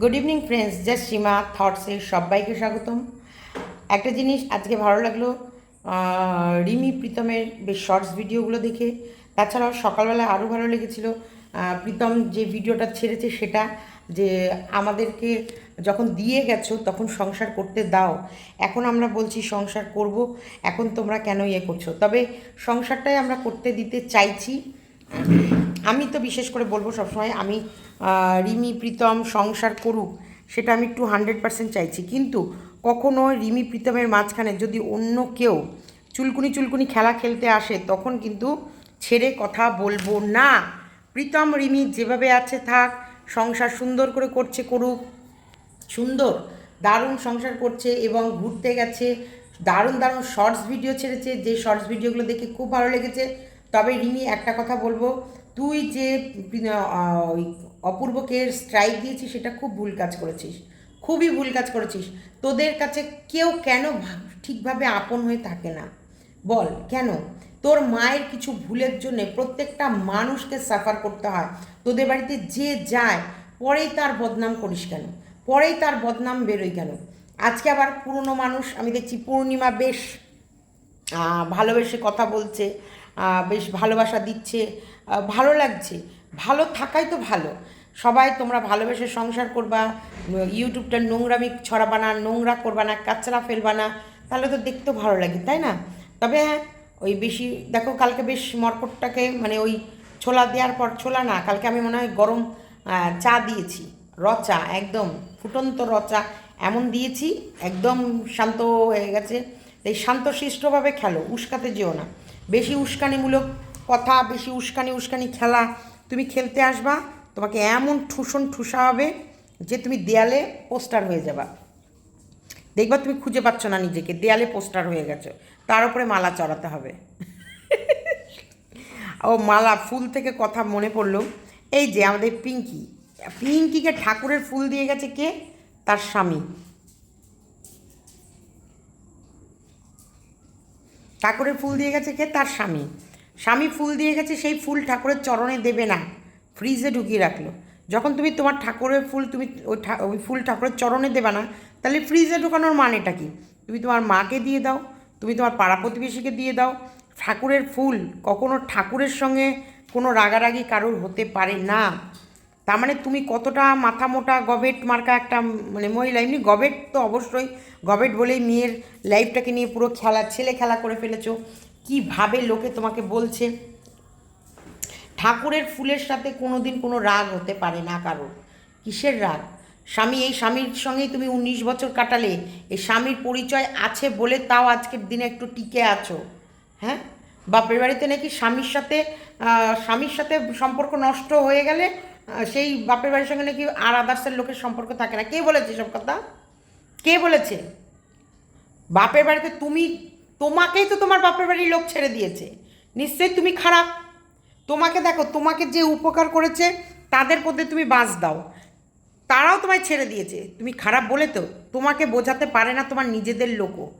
Good evening friends just Seema থটসে সবাইকে স্বাগতম। একটা জিনিস আজকে ভালো লাগল রিমি প্রীতমের বেশ শর্টস ভিডিওগুলো দেখে। তাছাড়াও সকালবেলা আরও ভালো লেগেছিল প্রীতম যে ভিডিওটা ছেড়েছে সেটা, যে আমাদেরকে যখন দিয়ে গেছো তখন সংসার করতে দাও। এখন আমরা বলছি সংসার করব, এখন তোমরা কেন ইয়ে করছ? তবে সংসারটাই আমরা করতে দিতে চাইছি আমি তো বিশেষ করে বলব সবসময় আমি রিমি, প্রীতম সংসার করুক, সেটা আমি একটু হান্ড্রেড পার্সেন্ট চাইছি। কিন্তু কখনো রিমি, প্রীতমের মাঝখানে যদি অন্য কেউ চুলকুনি চুলকুনি খেলা খেলতে আসে, তখন কিন্তু ছেড়ে কথা বলব না। প্রীতম, রিমি যেভাবে আছে থাক, সংসার সুন্দর করে করছে করুক। সুন্দর, দারুণ সংসার করছে এবং ঘুরতে গেছে, দারুণ দারুণ শর্টস ভিডিও ছেড়েছে, যে শর্টস ভিডিওগুলো দেখে খুব ভালো লেগেছে। তবে রিমি, একটা কথা বলব, তুই যে ওই অপূর্বকে স্ট্রাইক দিয়েছিস, সেটা খুব ভুল কাজ করেছিস, খুবই ভুল কাজ করেছিস। তোদের কাছে কেউ কেন ঠিকভাবে আপন হয়ে থাকে না? বল, কেন? তোর মায়ের কিছু ভুলের জন্য প্রত্যেকটা মানুষকে সাফার করতে হয়। তোদের বাড়িতে যে যায়, পরেই তার বদনাম করিস কেন? পরেই তার বদনাম বেরোয় কেন? আজকে আবার পুরনো মানুষ, আমি দেখছি পূর্ণিমা বেশ ভালোবেসে কথা বলছে। বেশ ভালোবাসা দিচ্ছে ভালো লাগছে। ভালো থাকাই তো ভালো। সবাই তোমরা ভালোবেসে সংসার করবা, ইউটিউবটা নোংরামি ছড়াবা না, নোংরা করবা না, কাচরা ফেলবা না, তাহলে তো দেখতেও ভালো লাগে, তাই না? তবে হ্যাঁ ওই বেশি, দেখো কালকে বেশ মরকটটাকে মানে ওই ছোলা দেওয়ার পর ছোলা না, কালকে আমি মনে হয় গরম চা দিয়েছি রচা একদম ফুটন্ত রচা এমন দিয়েছি, একদম শান্ত হয়ে গেছে, এই শান্তশিষ্টভাবে খেলো, উস্কাতে যেও না। বেশি উস্কানিমূলক কথা, বেশি উস্কানি উস্কানি খেলা, তুমি খেলতে আসবা, তোমাকে এমন ঠুসন ঠুসা হবে যে তুমি দেয়ালে পোস্টার হয়ে যাবা। দেখবা তুমি খুঁজে পাচ্ছ না নিজেকে, দেয়ালে পোস্টার হয়ে গেছো, তার উপরে মালা চড়াতে হবে। ও মালা, ফুল থেকে কথা মনে পড়ল, এই যে আমাদের পিঙ্কি, পিঙ্কিকে ঠাকুরের ফুল দিয়ে গেছে কে? তার স্বামী। ঠাকুরের ফুল দিয়ে গেছে কে? তার স্বামী। স্বামী ফুল দিয়ে গেছে, সেই ফুল ঠাকুরের চরণে দেবে না। ফ্রিজে ঢুকিয়ে রাখল। যখন তুমি তোমার ঠাকুরের ফুল, তুমি ওই ওই ফুল ঠাকুরের চরণে দেবে না, তাহলে ফ্রিজে ঢুকানোর মানেটা কি? তুমি তোমার মাকে দিয়ে দাও, তুমি তোমার পাড়া প্রতিবেশীকে দিয়ে দাও। ঠাকুরের ফুল কখনো ঠাকুরের সঙ্গে কোনো রাগারাগি কারোর হতে পারে না। তার মানে তুমি কতটা মাথা মোটা, গভেট মার্কা একটা মানে মহিলা, এমনি গভেট তো অবশ্যই, গভেট বলেই মেয়ের লাইফটাকে নিয়ে পুরো খেলা, ছেলে খেলা করে ফেলেছো। কীভাবে লোকে তোমাকে বলছে? ঠাকুরের ফুলের সাথে কোনো দিন কোনো রাগ হতে পারে না কারোর। কিসের রাগ? স্বামী, এই স্বামীর সঙ্গেই তুমি উনিশ বছর কাটালে, এই স্বামীর পরিচয় আছে বলে তাও আজকের দিনে একটু টিকে আছো। হ্যাঁ? বাপের বাড়িতে নাকি স্বামীর সাথে স্বামীর সাথে সম্পর্ক নষ্ট হয়ে গেলে সেই বাপের বাড়ির সঙ্গে নাকি আর আদার্সের লোকের সম্পর্ক থাকে না। কে বলেছে সব কথা? কে বলেছে? বাপের বাড়িতে তুমি, তোমাকেই তো তোমার বাপের বাড়ির লোক ছেড়ে দিয়েছে। নিশ্চয়ই তুমি খারাপ। তোমাকে দেখো, তোমাকে যে উপকার করেছে, তাদের প্রতি তুমি বাঁচ দাও। তারাও তোমায় ছেড়ে দিয়েছে। তুমি খারাপ বলে তো তোমাকে বোঝাতে পারে না তোমার নিজেদের লোকও।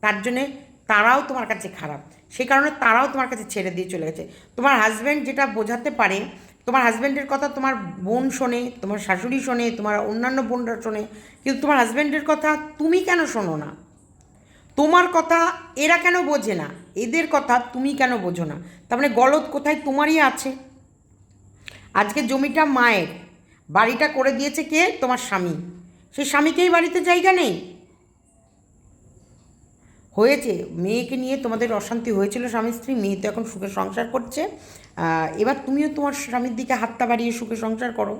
তার জন্যে তারাও তোমার কাছে খারাপ। সেই কারণে তারাও তোমার কাছে ছেড়ে দিয়ে চলে গেছে। তোমার হাজব্যান্ড যেটা বোঝাতে পারে তোমার হাজব্যান্ডের কথা তোমার বোন শোনে, তোমার শাশুড়ি শোনে, তোমার অন্যান্য বোনরা শোনে, কিন্তু তোমার হাজব্যান্ডের কথা তুমি কেন শোনো না? তোমার কথা এরা কেন বোঝে না? এদের কথা তুমি কেন বোঝো না? তার মানে গলদ কোথায়? তোমারই আছে। আজকে জমিটা মায়ের। বাড়িটা করে দিয়েছে কে? তোমার স্বামী। সেই স্বামীকেই বাড়িতে জায়গা নেই? হয়েছে। মেয়েকে নিয়ে তোমাদের অশান্তি হয়েছিল স্বামী স্ত্রী, মেয়ে তো এখন সুখে সংসার করছে। এবার তুমিও তোমার স্বামীর দিকে হাতটা বাড়িয়ে সুখে সংসার করো।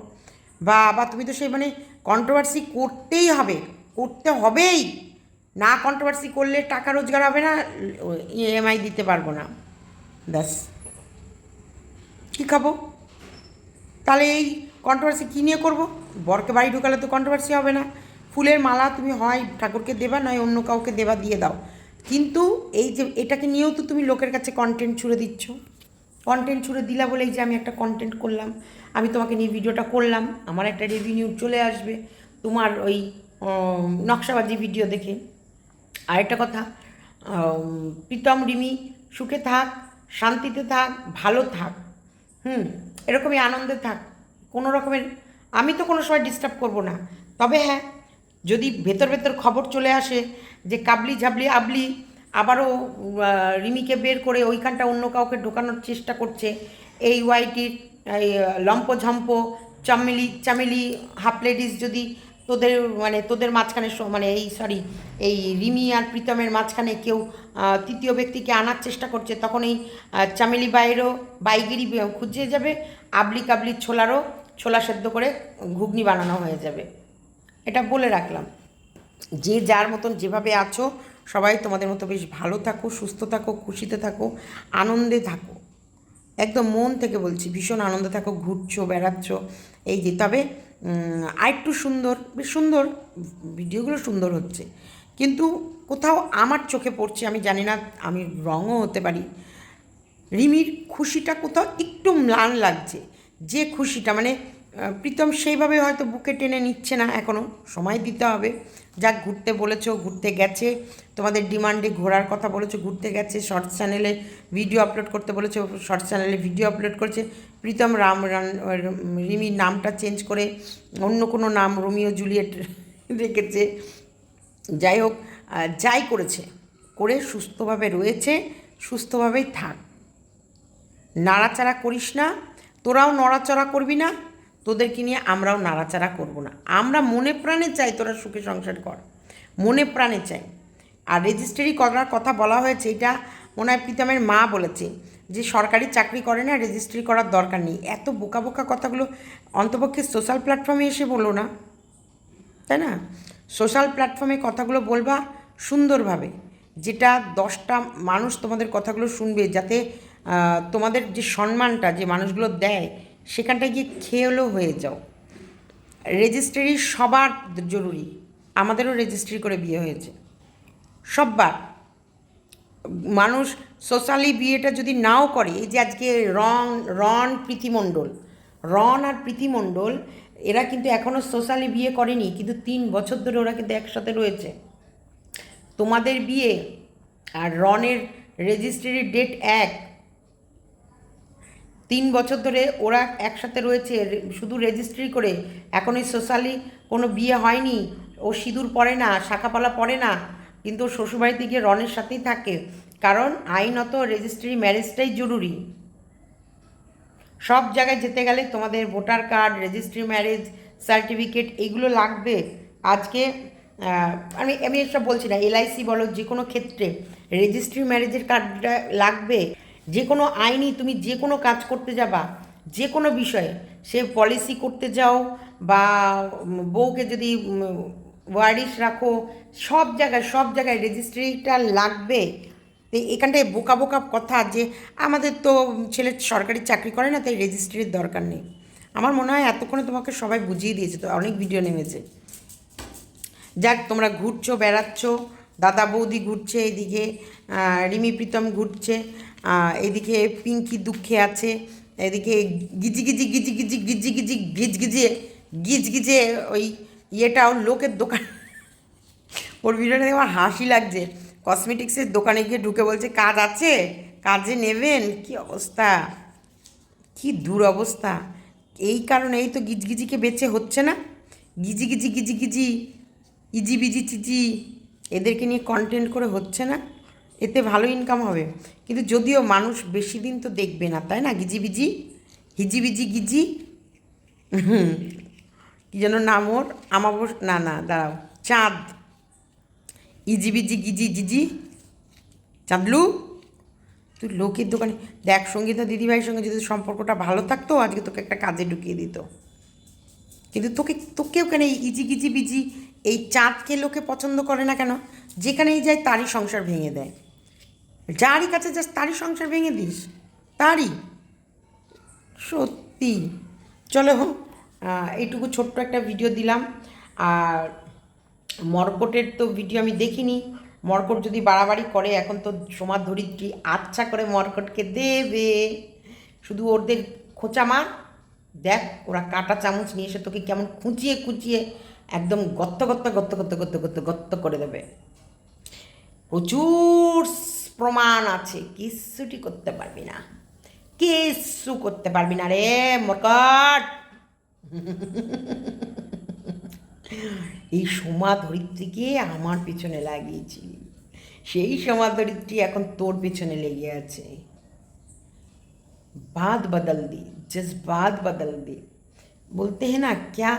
বা বা তুমি তো সেই মানে কন্ট্রোভার্সি করতেই হবে, করতে হবেই। না কন্ট্রোভার্সি করলে টাকা রোজগার হবে না ইএমআই দিতে পারব না। ব্যাস। কী খাব? তাহলে এই কন্ট্রোভার্সি কী নিয়ে করব? বরকে বাড়ি ঢুকালে তো কন্ট্রোভার্সি হবে না। ফুলের মালা তুমি হয় ঠাকুরকে দেবা, নয় অন্য কাউকে দেবা, দিয়ে দাও। কিন্তু এই যে এটাকে নিয়েও তো তুমি লোকের কাছে কন্টেন্ট ছুড়ে দিচ্ছ। কন্টেন্ট ছুড়ে দিলা বলেই যে আমি একটা কন্টেন্ট করলাম। আমি তোমাকে নিয়ে ভিডিওটা করলাম। আমার একটা রেভিনিউ চলে আসবে তোমার ওই নকশাবাজি ভিডিও দেখে। আরেকটা কথা উম, প্রীতম রিমি সুখে থাক শান্তিতে থাক ভালো থাক হুম এরকমই আনন্দে থাক। কোনো রকমের আমি তো কোনো সময় ডিস্টার্ব করব না। তবে হ্যাঁ যদি ভেতর ভেতর খবর চলে আসে যে কাবলি ঝাবলি আবলি আবারও রিমিকে বের করে ওইখানটা অন্য কাউকে ঢোকানোর চেষ্টা করছে, এই ওয়াইটির, এই লম্প ঝম্প, চামেলি চামেলি, হাফ লেডিস যদি তোদের মানে তোদের মাঝখানে মানে এই সরি এই রিমি আর প্রীতমের মাঝখানে কেউ তৃতীয় ব্যক্তিকে আনার চেষ্টা করছে, তখন এই চামেলি বাইরও বাইগিরি খুঁজে যাবে, আবলি কাবলি ছোলারও ছোলা সেদ্ধ করে ঘুগনি বানানো হয়ে যাবে। এটা বলে রাখলাম। যে যার মতন যেভাবে আছো, সবাই তোমাদের মতো বেশ ভালো থাকো, সুস্থ থাকো, খুশিতে থাকো, আনন্দে থাকো। একদম মন থেকে বলছি, ভীষণ আনন্দে থাকো, ঘুরছো, বেড়াচ্ছ, এই যে, তবে আরেকটু সুন্দর, বেশ সুন্দর, ভিডিওগুলো সুন্দর হচ্ছে। কিন্তু কোথাও আমার চোখে পড়ছে, আমি জানি না, আমি রঙও হতে পারি। রিমির খুশিটা কোথাও একটু ম্লান লাগছে, যে খুশিটা মানে প্রীতম সেইভাবে হয়তো বুকে টেনে নিচ্ছে না এখনও সময় দিতে হবে। যাক, ঘুরতে বলেছ, ঘুরতে গেছে। তোমাদের ডিমান্ডে ঘোরার কথা বলেছ, ঘুরতে গেছে। শর্টস চ্যানেলে ভিডিও আপলোড করতে বলেছ, শর্টস চ্যানেলে ভিডিও আপলোড করেছে। প্রীতম, রাম রিমির নামটা চেঞ্জ করে অন্য কোনো নাম রোমিও, জুলিয়েট রেখেছে। যাই হোক যাই করেছে, করে সুস্থভাবে রয়েছে, সুস্থভাবেই থাক। নাড়াচাড়া করিস না, তোরাও নড়াচড়া করবি না তোদেরকে নিয়ে আমরাও নাড়াচাড়া করব না। আমরা মনে প্রাণে চাই তোরা সুখে সংসার কর। মনে প্রাণে চাই। আর রেজিস্ট্রি করার কথা বলা হয়েছে, এটা মনে হয় প্রীতমের মা বলেছে যে সরকারি চাকরি করে না রেজিস্ট্রি করার দরকার নেই। এত বোকা বোকা কথাগুলো অন্তপক্ষে সোশ্যাল প্ল্যাটফর্মে এসে বলো না। তাই না? সোশ্যাল প্ল্যাটফর্মে কথাগুলো বলবা সুন্দরভাবে। যেটা দশটা মানুষ তোমাদের কথাগুলো শুনবে, যাতে তোমাদের যে সম্মানটা যে মানুষগুলো দেয় সেখানটায় গিয়ে খেয়েলেও হয়ে যাও। রেজিস্ট্রি সবার জরুরি। আমাদেরও রেজিস্ট্রি করে বিয়ে হয়েছে। সববার। মানুষ সোশ্যালি বিয়েটা যদি নাও করে, এই যে আজকে রন রন প্রীতিমণ্ডল রন আর প্রীতিমণ্ডল, এরা কিন্তু এখনও সোশ্যালি বিয়ে করেনি, কিন্তু তিন বছর ধরে ওরা কিন্তু একসাথে রয়েছে। তোমাদের বিয়ে আর রনের রেজিস্ট্রির ডেট এক তিন বছর ধরে ওরা একসাথে রয়েছে শুধু রেজিস্ট্রি করে। এখন ওই সোশ্যালি কোনো বিয়ে হয়নি, ও সিঁদুর পরে না, শাখাপালা পরে না, কিন্তু শ্বশুরবাড়িতে গিয়ে রনের সাথেই থাকে। কারণ আইনত রেজিস্ট্রি ম্যারেজটাই জরুরি। সব জায়গায় যেতে গেলে তোমাদের voter card registry marriage certificate এগুলো লাগবে। আজকে আমি আমি এসব বলছি না এলআইসি বলো যে কোনো ক্ষেত্রে রেজিস্ট্রি ম্যারেজের কার্ডটা লাগবে। যে কোনো আইনি তুমি যে কোনো কাজ করতে যাবা, যে কোনো বিষয়ে সে পলিসি করতে যাও বা বউকে যদি ওয়ারিশ রাখো, সব জায়গায় সব জায়গায় রেজিস্ট্রিটা লাগবে। এখানটায় বোকা বোকা কথা যে আমাদের তো ছেলে সরকারি চাকরি করে না, তাই রেজিস্ট্রির দরকার নেই। আমার মনে হয় এতক্ষণে তোমাকে সবাই বুঝিয়ে দিয়েছে, তো অনেক ভিডিও নেমেছে। যাক, তোমরা ঘুরছো, বেড়াচ্ছ, দাদা বৌদি ঘুরছে এদিকে রিমি প্রীতম ঘুরছে। এদিকে পিঙ্কি দুঃখে আছে, এদিকে গিজি গিজি গিজি গিজি গিজি গিজি গিজ গিজে গিজ গিজে ওই ইয়েটাও লোকের দোকান। ওর ভিডিওটা আমার হাসি লাগছে। কসমেটিক্সের দোকানে গিয়ে ঢুকে বলছে, কাজ আছে? কাজে নেবেন? কি অবস্থা? কি দুরবস্থা? এই কারণে এই তো গিজগিজিকে বেঁচে হচ্ছে না। গিজি গিজি গিজি গিজি, ইজি বিজি চিজি, এদেরকে নিয়ে কন্টেন্ট করে হচ্ছে না। এতে ভালো ইনকাম হবে। কিন্তু যদিও মানুষ বেশি দিন তো দেখবে না, তাই না? গিজি বিজি? হিজি বিজি গিজি? কি যেন নাম ওর? আমাবস, না না, দাঁড়াও। চাঁদ। ইজি বিজি গিজি জিজি। চাঁদলু? তুই লোকের দোকানে, দেখ সঙ্গীতা দিদিভাইয়ের সঙ্গে যদি সম্পর্কটা ভালো থাকতো, আজকে তোকে একটা কাজে ঢুকিয়ে দিত। কিন্তু তোকে, তোকেও কেন এই ইজি গিজি বিজি, এই চাঁদকে লোকে পছন্দ করে না কেন? যেখানেই যায় তারই সংসার ভেঙে দেয়। যারই কাছে যাস, তারই সংসার ভেঙে দিস। তারই। সত্যি। চলো এইটুকু ছোট্ট একটা ভিডিও দিলাম। আর মর্কটের তো ভিডিও আমি দেখিনি। মর্কট যদি বাড়াবাড়ি করে, এখন তো সমাজ ধরিত্রী আচ্ছা করে মর্কটকে দেবে। শুধু ওদের খোঁচা মার। দেখ, ওরা কাটা চামচ নিয়ে এসে তোকে কেমন খুঁচিয়ে খুঁচিয়ে একদম গত্ত গত্ত গত্ত গত্ত গত্ত গত্ত করে দেবে। প্রচুর প্রমাণ আছে কিচ্ছুটি করতে পারবি না কিচ্ছু করতে পারবি না রে মরকট এই সোমা ধরিত্রীকে আমার পিছনে লাগিয়েছিলি সেই সোমা ধরিত্রী এখন তোর পিছনে লেগে আছে बात बदल दी जज्बात बदल दी बोलते हैं ना क्या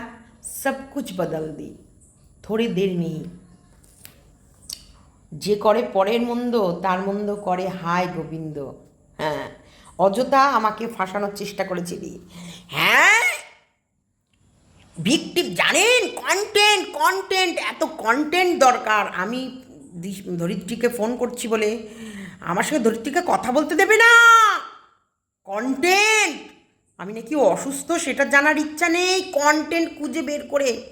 सब कुछ बदल दी थोड़ी देर नहीं যে করে পরের মন্দ, তার মন্দ করে, হায় গোবিন্দ। হ্যাঁ অযথা আমাকে ফাঁসানোর চেষ্টা করেছিলি। হ্যাঁ? ভিকটিভ জানেন কন্টেন্ট কন্টেন্ট এত কন্টেন্ট দরকার। আমি ধরিত্রীকে ফোন করছি বলে আমার সঙ্গে ধরিত্রীকে কথা বলতে দেবে না। কন্টেন্ট আমি নাকি অসুস্থ, সেটা জানার ইচ্ছা নেই। কন্টেন্ট খুঁজে বের করে।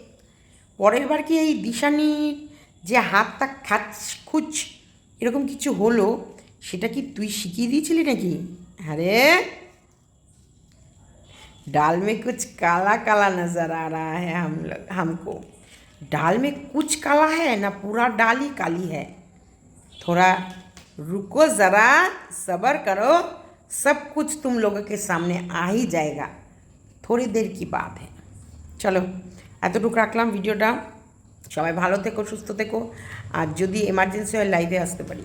পরের বার কি এই দিশানির যে হাতটা খাচ খুচ এরকম কিছু হলো সেটা কি তুই শিখিয়ে দিয়েছিলি নাকি হ্যাঁ রে दाल में कुछ काला काला नज़र आ रहा है हम लोग हमको दाल में कुछ काला है ना पूरा दाल ही काली है थोड़ा रुको ज़रा सब्र करो सब कुछ तुम लोगों के सामने आ ही जाएगा थोड़ी देर की बात है চলো এতটুকু রাখলাম ভিডিওটা সবাই ভালো থেকো সুস্থ থেকো। আর যদি এমার্জেন্সি হয় লাইভে আসতে পারি।